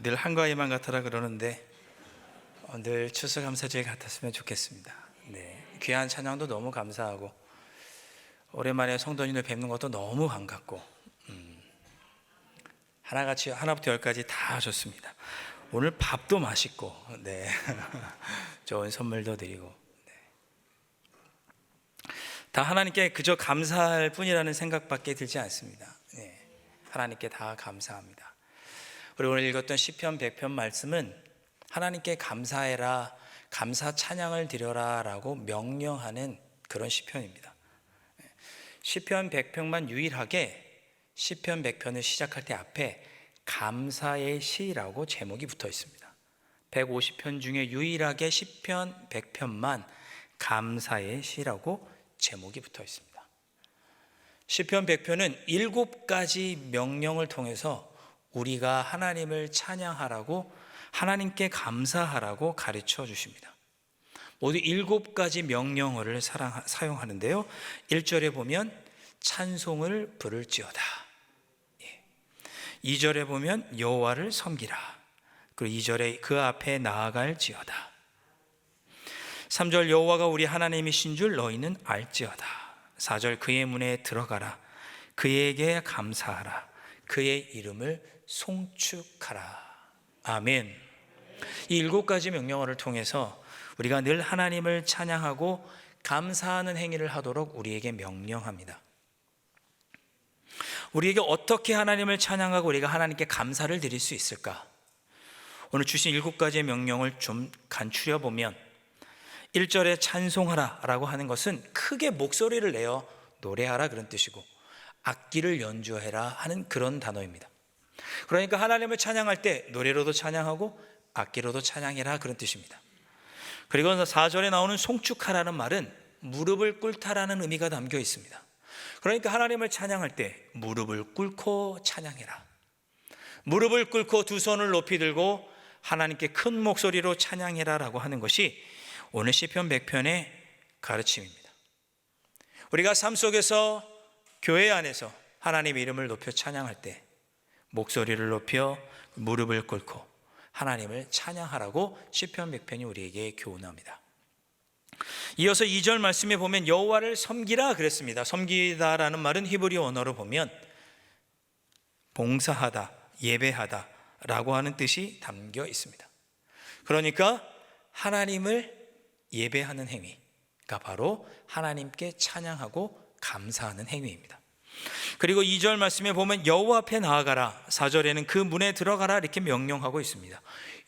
늘 한가위만 같아라 그러는데 어, 늘 추수감사주에 같았으면 좋겠습니다. 네, 귀한 찬양도 너무 감사하고 오랜만에 성도님들 뵙는 것도 너무 반갑고 음, 하나같이 하나부터 열까지 다 좋습니다. 오늘 밥도 맛있고 네 좋은 선물도 드리고 네. 다 하나님께 그저 감사할 뿐이라는 생각밖에 들지 않습니다. 네, 하나님께 다 감사합니다. 우리 오늘 읽었던 시편 100편 말씀은 하나님께 감사해라, 감사 찬양을 드려라라고 명령하는 그런 시편입니다. 시편 100편만 유일하게 시편 100편을 시작할 때 앞에 감사의 시라고 제목이 붙어 있습니다. 150편 중에 유일하게 시편 100편만 감사의 시라고 제목이 붙어 있습니다. 시편 100편은 일곱 가지 명령을 통해서 우리가 하나님을 찬양하라고 하나님께 감사하라고 가르쳐 주십니다. 모두 일곱 가지 명령어를 사용하는데요. 1절에 보면 찬송을 부를지어다. 예. 2절에 보면 여호와를 섬기라. 그리고 2절에 그 앞에 나아갈지어다. 3절 여호와가 우리 하나님이신 줄 너희는 알지어다. 4절 그의 문에 들어가라. 그에게 감사하라. 그의 이름을 송축하라. 아멘. 이 일곱 가지 명령어를 통해서 우리가 늘 하나님을 찬양하고 감사하는 행위를 하도록 우리에게 명령합니다. 우리에게 어떻게 하나님을 찬양하고 우리가 하나님께 감사를 드릴 수 있을까? 오늘 주신 일곱 가지의 명령을 좀 간추려 보면 1절에 찬송하라 라고 하는 것은 크게 목소리를 내어 노래하라 그런 뜻이고 악기를 연주해라 하는 그런 단어입니다. 그러니까 하나님을 찬양할 때 노래로도 찬양하고 악기로도 찬양해라 그런 뜻입니다. 그리고 4절에 나오는 송축하라는 말은 무릎을 꿇다라는 의미가 담겨 있습니다. 그러니까 하나님을 찬양할 때 무릎을 꿇고 찬양해라. 무릎을 꿇고 두 손을 높이 들고 하나님께 큰 목소리로 찬양해라라고 하는 것이 오늘 시편 100편의 가르침입니다. 우리가 삶 속에서 교회 안에서 하나님의 이름을 높여 찬양할 때 목소리를 높여 무릎을 꿇고 하나님을 찬양하라고 시편 100편이 우리에게 교훈합니다. 이어서 2절 말씀에 보면 여호와를 섬기라 그랬습니다. 섬기다라는 말은 히브리 언어로 보면 봉사하다, 예배하다라고 하는 뜻이 담겨 있습니다. 그러니까 하나님을 예배하는 행위가 바로 하나님께 찬양하고 감사하는 행위입니다. 그리고 2절 말씀에 보면 여호와 앞에 나아가라. 4절에는 그 문에 들어가라 이렇게 명령하고 있습니다.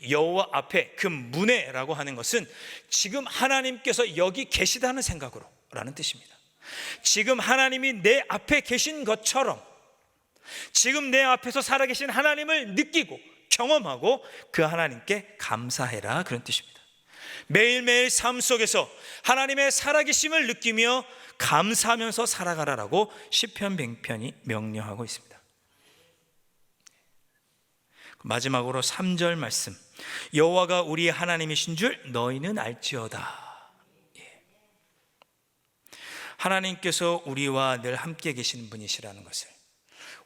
여호와 앞에 그 문에라고 하는 것은 지금 하나님께서 여기 계시다는 생각으로라는 뜻입니다. 지금 하나님이 내 앞에 계신 것처럼 지금 내 앞에서 살아계신 하나님을 느끼고 경험하고 그 하나님께 감사해라 그런 뜻입니다. 매일매일 삶 속에서 하나님의 살아계심을 느끼며 감사하면서 살아가라라고 시편 100편이 명령하고 있습니다. 마지막으로 3절 말씀. 여호와가 우리 하나님이신 줄 너희는 알지어다. 예. 하나님께서 우리와 늘 함께 계신 분이시라는 것을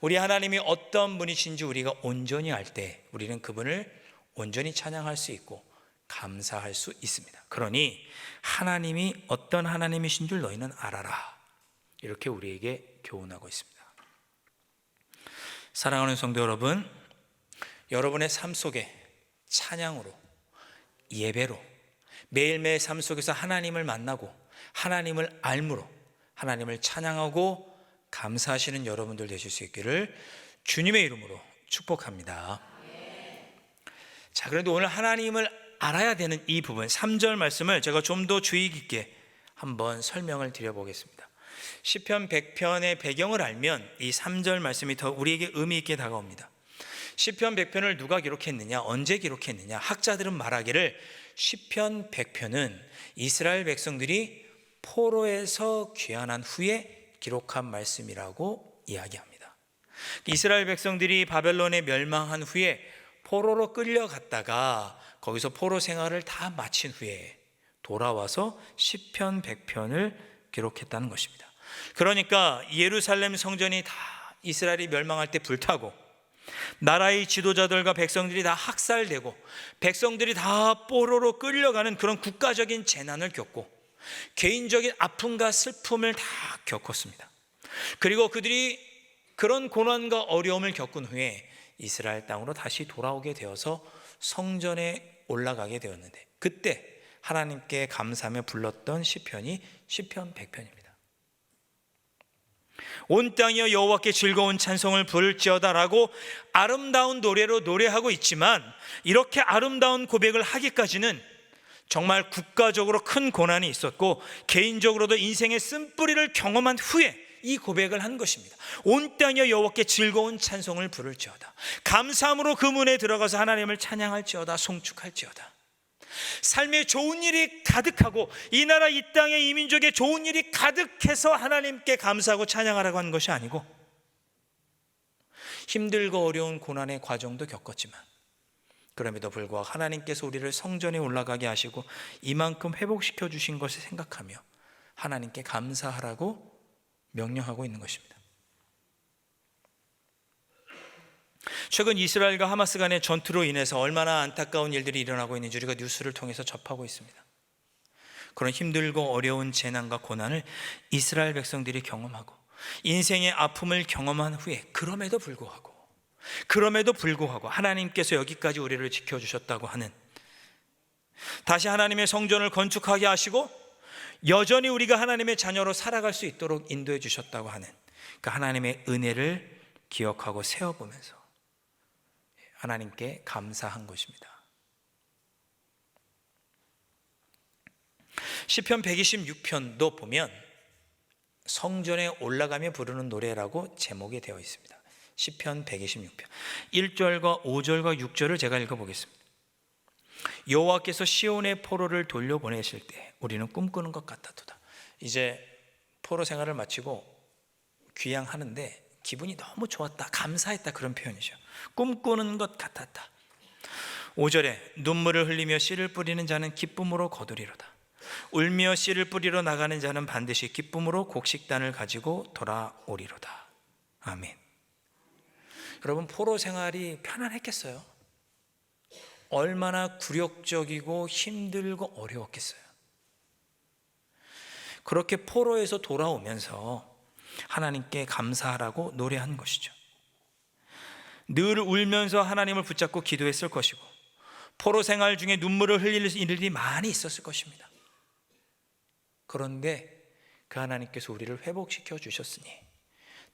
우리 하나님이 어떤 분이신지 우리가 온전히 알 때 우리는 그분을 온전히 찬양할 수 있고 감사할 수 있습니다. 그러니 하나님이 어떤 하나님이신 줄 너희는 알아라. 이렇게 우리에게 교훈하고 있습니다. 사랑하는 성도 여러분, 여러분의 삶 속에 찬양으로, 예배로, 매일매일 삶 속에서 하나님을 만나고, 하나님을 알므로, 하나님을 찬양하고, 감사하시는 여러분들 되실 수 있기를 주님의 이름으로 축복합니다. 자, 그래도 오늘 하나님을 알아야 되는 이 부분 3절 말씀을 제가 좀 더 주의 깊게 한번 설명을 드려 보겠습니다. 시편 100편의 배경을 알면 이 3절 말씀이 더 우리에게 의미 있게 다가옵니다. 시편 100편을 누가 기록했느냐? 언제 기록했느냐? 학자들은 말하기를 시편 100편은 이스라엘 백성들이 포로에서 귀환한 후에 기록한 말씀이라고 이야기합니다. 이스라엘 백성들이 바벨론에 멸망한 후에 포로로 끌려갔다가 거기서 포로 생활을 다 마친 후에 돌아와서 시편 100편을 기록했다는 것입니다. 그러니까 예루살렘 성전이 다 이스라엘이 멸망할 때 불타고 나라의 지도자들과 백성들이 다 학살되고 백성들이 다 뽀로로 끌려가는 그런 국가적인 재난을 겪고 개인적인 아픔과 슬픔을 다 겪었습니다. 그리고 그들이 그런 고난과 어려움을 겪은 후에 이스라엘 땅으로 다시 돌아오게 되어서 성전에 올라가게 되었는데 그때 하나님께 감사하며 불렀던 시편이 시편 100편입니다. 온 땅이여 여호와께 즐거운 찬송을 부를지어다라고 아름다운 노래로 노래하고 있지만 이렇게 아름다운 고백을 하기까지는 정말 국가적으로 큰 고난이 있었고 개인적으로도 인생의 쓴뿌리를 경험한 후에 이 고백을 한 것입니다. 온 땅이여 여호와께 즐거운 찬송을 부를지어다. 감사함으로 그 문에 들어가서 하나님을 찬양할지어다. 송축할지어다. 삶에 좋은 일이 가득하고 이 나라 이 땅에 이 민족에 좋은 일이 가득해서 하나님께 감사하고 찬양하라고 한 것이 아니고 힘들고 어려운 고난의 과정도 겪었지만 그럼에도 불구하고 하나님께서 우리를 성전에 올라가게 하시고 이만큼 회복시켜 주신 것을 생각하며 하나님께 감사하라고 명령하고 있는 것입니다. 최근 이스라엘과 하마스 간의 전투로 인해서 얼마나 안타까운 일들이 일어나고 있는지 우리가 뉴스를 통해서 접하고 있습니다. 그런 힘들고 어려운 재난과 고난을 이스라엘 백성들이 경험하고 인생의 아픔을 경험한 후에 그럼에도 불구하고 그럼에도 불구하고 하나님께서 여기까지 우리를 지켜주셨다고 하는 다시 하나님의 성전을 건축하게 하시고 여전히 우리가 하나님의 자녀로 살아갈 수 있도록 인도해 주셨다고 하는 그 하나님의 은혜를 기억하고 세워보면서 하나님께 감사한 것입니다. 시편 126편도 보면 성전에 올라가며 부르는 노래라고 제목이 되어 있습니다. 시편 126편 1절과 5절과 6절을 제가 읽어 보겠습니다. 여호와께서 시온의 포로를 돌려보내실 때 우리는 꿈꾸는 것 같았도다. 이제 포로 생활을 마치고 귀향하는데 기분이 너무 좋았다. 감사했다. 그런 표현이죠. 꿈꾸는 것 같았다. 5절에 눈물을 흘리며 씨를 뿌리는 자는 기쁨으로 거두리로다. 울며 씨를 뿌리러 나가는 자는 반드시 기쁨으로 곡식단을 가지고 돌아오리로다. 아멘. 여러분 포로 생활이 편안했겠어요? 얼마나 굴욕적이고 힘들고 어려웠겠어요. 그렇게 포로에서 돌아오면서 하나님께 감사하라고 노래한 것이죠. 늘 울면서 하나님을 붙잡고 기도했을 것이고 포로 생활 중에 눈물을 흘릴 일이 많이 있었을 것입니다. 그런데 그 하나님께서 우리를 회복시켜 주셨으니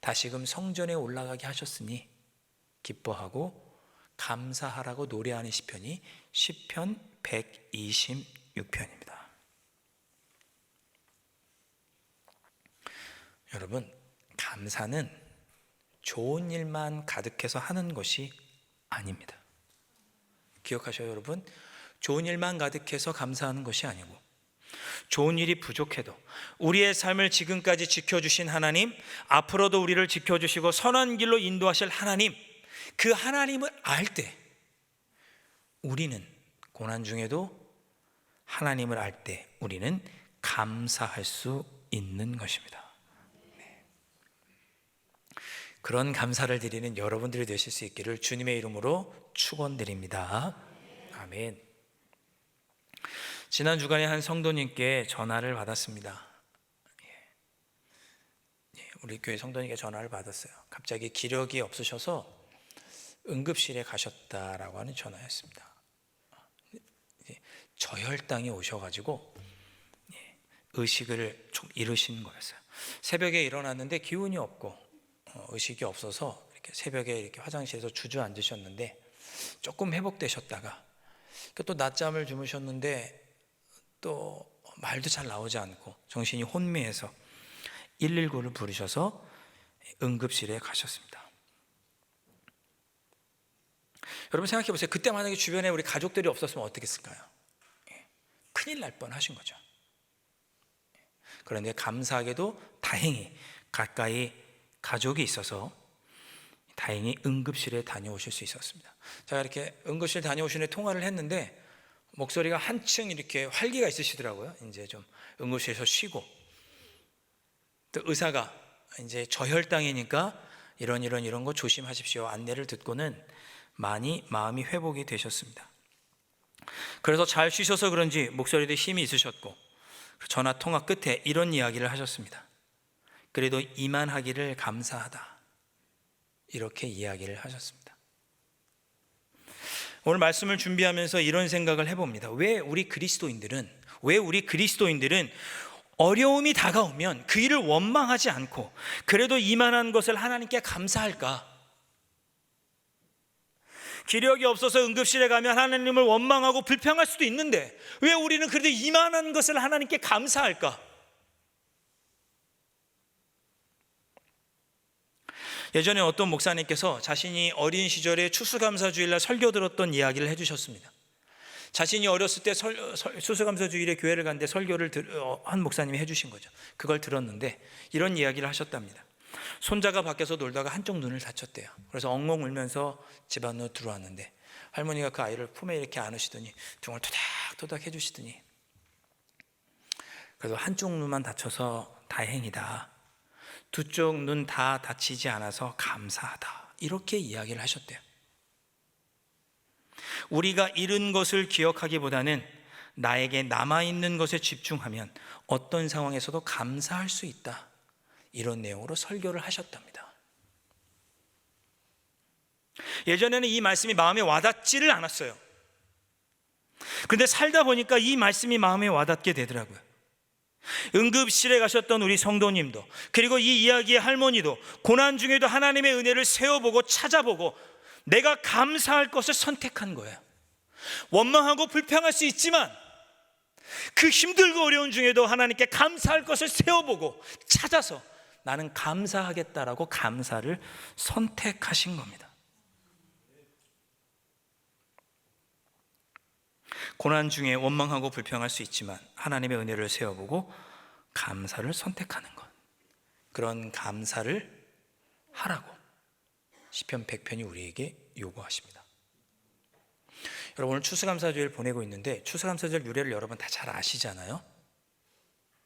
다시금 성전에 올라가게 하셨으니 기뻐하고 감사하라고 노래하는 시편이 시편 126편입니다. 여러분, 감사는 좋은 일만 가득해서 하는 것이 아닙니다. 기억하셔요, 여러분. 좋은 일만 가득해서 감사하는 것이 아니고 좋은 일이 부족해도 우리의 삶을 지금까지 지켜주신 하나님, 앞으로도 우리를 지켜주시고 선한 길로 인도하실 하나님, 그 하나님을 알 때 우리는 고난 중에도 하나님을 알 때 우리는 감사할 수 있는 것입니다. 네. 그런 감사를 드리는 여러분들이 되실 수 있기를 주님의 이름으로 축원드립니다. 아멘. 지난 주간에 한 성도님께 전화를 받았습니다. 예. 예, 우리 교회 성도님께 전화를 받았어요. 갑자기 기력이 없으셔서 응급실에 가셨다라고 하는 전화였습니다. 저혈당이 오셔가지고 예, 의식을 좀 잃으신 거였어요. 새벽에 일어났는데 기운이 없고 어, 의식이 없어서 이렇게 새벽에 이렇게 화장실에서 주저앉으셨는데 조금 회복되셨다가 또 낮잠을 주무셨는데 또 말도 잘 나오지 않고 정신이 혼미해서 119를 부르셔서 응급실에 가셨습니다. 여러분 생각해 보세요. 그때 만약에 주변에 우리 가족들이 없었으면 어떻게 했을까요? 예, 큰일 날 뻔하신 거죠. 그런데 감사하게도 다행히 가까이 가족이 있어서 다행히 응급실에 다녀오실 수 있었습니다. 제가 이렇게 응급실 다녀오신 후 통화를 했는데 목소리가 한층 이렇게 활기가 있으시더라고요. 이제 좀 응급실에서 쉬고 또 의사가 이제 저혈당이니까 이런 이런 이런 거 조심하십시오. 안내를 듣고는 많이 마음이 회복이 되셨습니다. 그래서 잘 쉬셔서 그런지 목소리도 힘이 있으셨고 전화 통화 끝에 이런 이야기를 하셨습니다. 그래도 이만하기를 감사하다. 이렇게 이야기를 하셨습니다. 오늘 말씀을 준비하면서 이런 생각을 해봅니다. 왜 우리 그리스도인들은 왜 우리 그리스도인들은 어려움이 다가오면 그 일을 원망하지 않고 그래도 이만한 것을 하나님께 감사할까? 기력이 없어서 응급실에 가면 하나님을 원망하고 불평할 수도 있는데 왜 우리는 그래도 이만한 것을 하나님께 감사할까? 예전에 어떤 목사님께서 자신이 어린 시절에 추수감사주일날 설교 들었던 이야기를 해주셨습니다. 자신이 어렸을 때 추수감사주일에 교회를 갔는데 설교를 들, 어, 한 목사님이 해주신 거죠. 그걸 들었는데 이런 이야기를 하셨답니다. 손자가 밖에서 놀다가 한쪽 눈을 다쳤대요. 그래서 엉엉 울면서 집 안으로 들어왔는데 할머니가 그 아이를 품에 이렇게 안으시더니 등을 토닥토닥 해주시더니 그래도 한쪽 눈만 다쳐서 다행이다. 두 쪽 눈 다 다치지 않아서 감사하다. 이렇게 이야기를 하셨대요. 우리가 잃은 것을 기억하기보다는 나에게 남아있는 것에 집중하면 어떤 상황에서도 감사할 수 있다. 이런 내용으로 설교를 하셨답니다. 예전에는 이 말씀이 마음에 와닿지를 않았어요. 근데 살다 보니까 이 말씀이 마음에 와닿게 되더라고요. 응급실에 가셨던 우리 성도님도 그리고 이 이야기의 할머니도 고난 중에도 하나님의 은혜를 세워보고 찾아보고 내가 감사할 것을 선택한 거예요. 원망하고 불평할 수 있지만 그 힘들고 어려운 중에도 하나님께 감사할 것을 세워보고 찾아서 나는 감사하겠다라고 감사를 선택하신 겁니다. 고난 중에 원망하고 불평할 수 있지만 하나님의 은혜를 세워보고 감사를 선택하는 것. 그런 감사를 하라고 시편 100편이 우리에게 요구하십니다. 여러분 오늘 추수감사주일 보내고 있는데 추수감사절 유래를 여러분 다 잘 아시잖아요.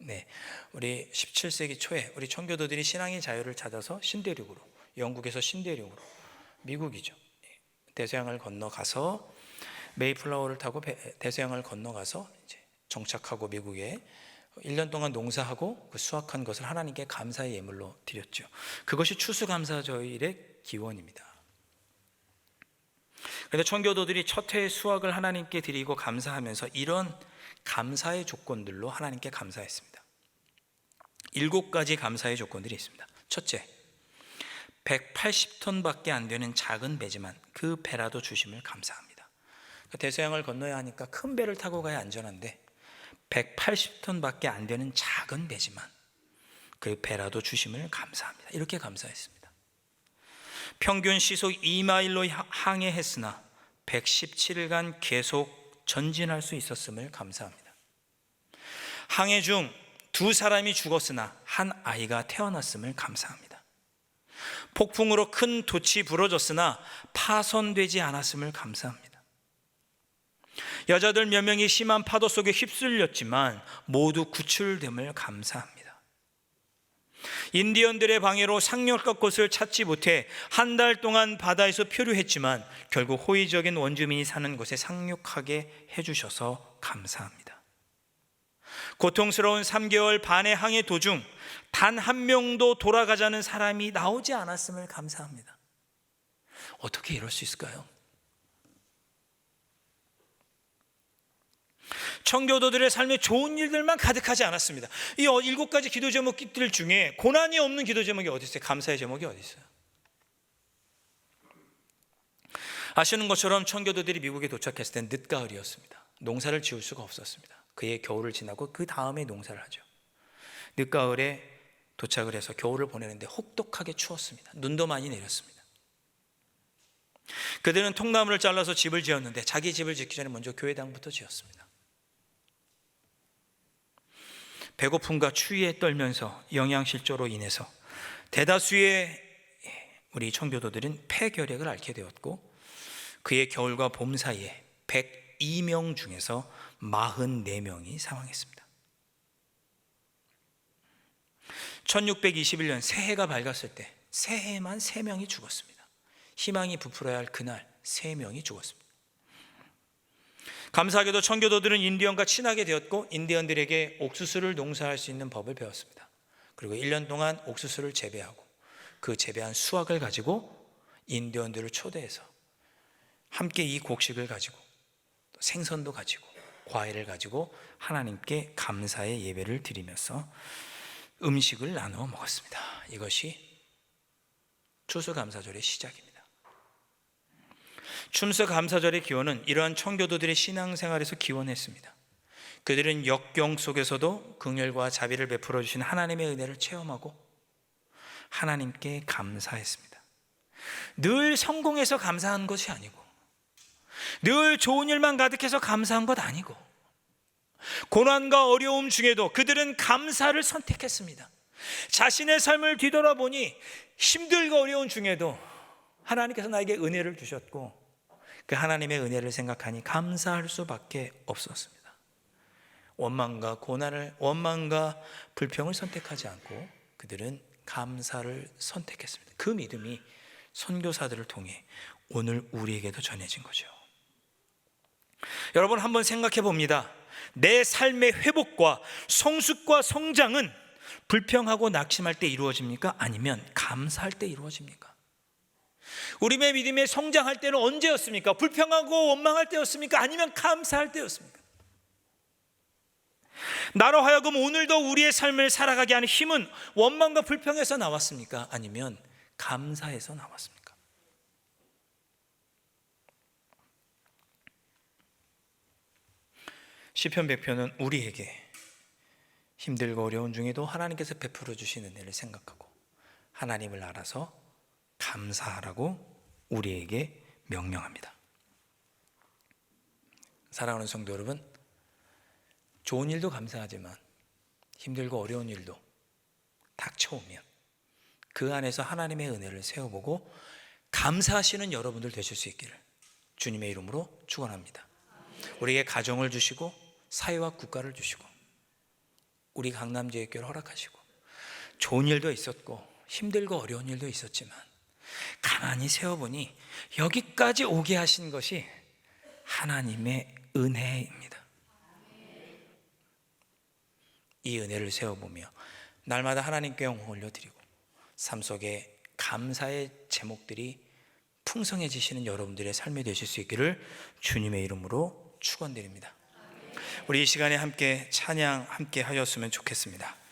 네, 우리 17세기 초에 우리 청교도들이 신앙의 자유를 찾아서 신대륙으로 영국에서 신대륙으로 미국이죠. 대서양을 건너가서 메이플라워를 타고 대서양을 건너가서 이제 정착하고 미국에 1년 동안 농사하고 그 수확한 것을 하나님께 감사의 예물로 드렸죠. 그것이 추수감사절의 기원입니다. 그런데 청교도들이 첫 해의 수확을 하나님께 드리고 감사하면서 이런 감사의 조건들로 하나님께 감사했습니다. 일곱 가지 감사의 조건들이 있습니다. 첫째, 180톤밖에 안 되는 작은 배지만 그 배라도 주심을 감사합니다. 그 대서양을 건너야 하니까 큰 배를 타고 가야 안전한데 180톤밖에 안 되는 작은 배지만 그 배라도 주심을 감사합니다. 이렇게 감사했습니다. 평균 시속 2마일로 항해했으나 117일간 계속 전진할 수 있었음을 감사합니다. 항해 중 두 사람이 죽었으나 한 아이가 태어났음을 감사합니다. 폭풍으로 큰 돛이 부러졌으나 파손되지 않았음을 감사합니다. 여자들 몇 명이 심한 파도 속에 휩쓸렸지만 모두 구출됨을 감사합니다. 인디언들의 방해로 상륙할 곳을 찾지 못해 한 달 동안 바다에서 표류했지만 결국 호의적인 원주민이 사는 곳에 상륙하게 해주셔서 감사합니다. 고통스러운 3개월 반의 항해 도중 단 한 명도 돌아가자는 사람이 나오지 않았음을 감사합니다. 어떻게 이럴 수 있을까요? 청교도들의 삶에 좋은 일들만 가득하지 않았습니다. 이 어, 일곱 가지 기도 제목들 중에 고난이 없는 기도 제목이 어디 있어요? 감사의 제목이 어디 있어요? 아시는 것처럼 청교도들이 미국에 도착했을 때 늦가을이었습니다. 농사를 지을 수가 없었습니다. 그의 겨울을 지나고 그 다음에 농사를 하죠. 늦가을에 도착을 해서 겨울을 보내는데 혹독하게 추웠습니다. 눈도 많이 내렸습니다. 그들은 통나무를 잘라서 집을 지었는데 자기 집을 짓기 전에 먼저 교회당부터 지었습니다. 배고픔과 추위에 떨면서 영양실조로 인해서 대다수의 우리 청교도들은 폐결핵을 앓게 되었고 그의 겨울과 봄 사이에 102명 중에서 44명이 사망했습니다. 1621년 새해가 밝았을 때 새해만 세 명이 죽었습니다. 희망이 부풀어야 할 그날 세 명이 죽었습니다. 감사하게도 청교도들은 인디언과 친하게 되었고 인디언들에게 옥수수를 농사할 수 있는 법을 배웠습니다. 그리고 1년 동안 옥수수를 재배하고 그 재배한 수확을 가지고 인디언들을 초대해서 함께 이 곡식을 가지고 또 생선도 가지고 과일을 가지고 하나님께 감사의 예배를 드리면서 음식을 나누어 먹었습니다. 이것이 추수감사절의 시작입니다. 추수감사절의 기원은 이러한 청교도들의 신앙생활에서 기원했습니다. 그들은 역경 속에서도 긍휼과 자비를 베풀어 주신 하나님의 은혜를 체험하고 하나님께 감사했습니다. 늘 성공해서 감사한 것이 아니고 늘 좋은 일만 가득해서 감사한 것 아니고 고난과 어려움 중에도 그들은 감사를 선택했습니다. 자신의 삶을 뒤돌아보니 힘들고 어려운 중에도 하나님께서 나에게 은혜를 주셨고 그 하나님의 은혜를 생각하니 감사할 수밖에 없었습니다. 원망과 고난을 원망과 불평을 선택하지 않고 그들은 감사를 선택했습니다. 그 믿음이 선교사들을 통해 오늘 우리에게도 전해진 거죠. 여러분 한번 생각해 봅니다. 내 삶의 회복과 성숙과 성장은 불평하고 낙심할 때 이루어집니까? 아니면 감사할 때 이루어집니까? 우리의 믿음의 성장할 때는 언제였습니까? 불평하고 원망할 때였습니까? 아니면 감사할 때였습니까? 나로 하여금 오늘도 우리의 삶을 살아가게 하는 힘은 원망과 불평에서 나왔습니까? 아니면 감사에서 나왔습니까? 시편 100편은 우리에게 힘들고 어려운 중에도 하나님께서 베풀어 주신 은혜를 생각하고 하나님을 알아서 감사하라고 우리에게 명령합니다. 사랑하는 성도 여러분, 좋은 일도 감사하지만 힘들고 어려운 일도 닥쳐오면 그 안에서 하나님의 은혜를 세워보고 감사하시는 여러분들 되실 수 있기를 주님의 이름으로 축원합니다. 우리에게 가정을 주시고 사회와 국가를 주시고 우리 강남제일교를 허락하시고 좋은 일도 있었고 힘들고 어려운 일도 있었지만 가만히 세워보니 여기까지 오게 하신 것이 하나님의 은혜입니다. 이 은혜를 세워보며 날마다 하나님께 영광 올려드리고 삶 속에 감사의 제목들이 풍성해지시는 여러분들의 삶이 되실 수 있기를 주님의 이름으로 축원드립니다. 우리 이 시간에 함께 찬양 함께 하였으면 좋겠습니다.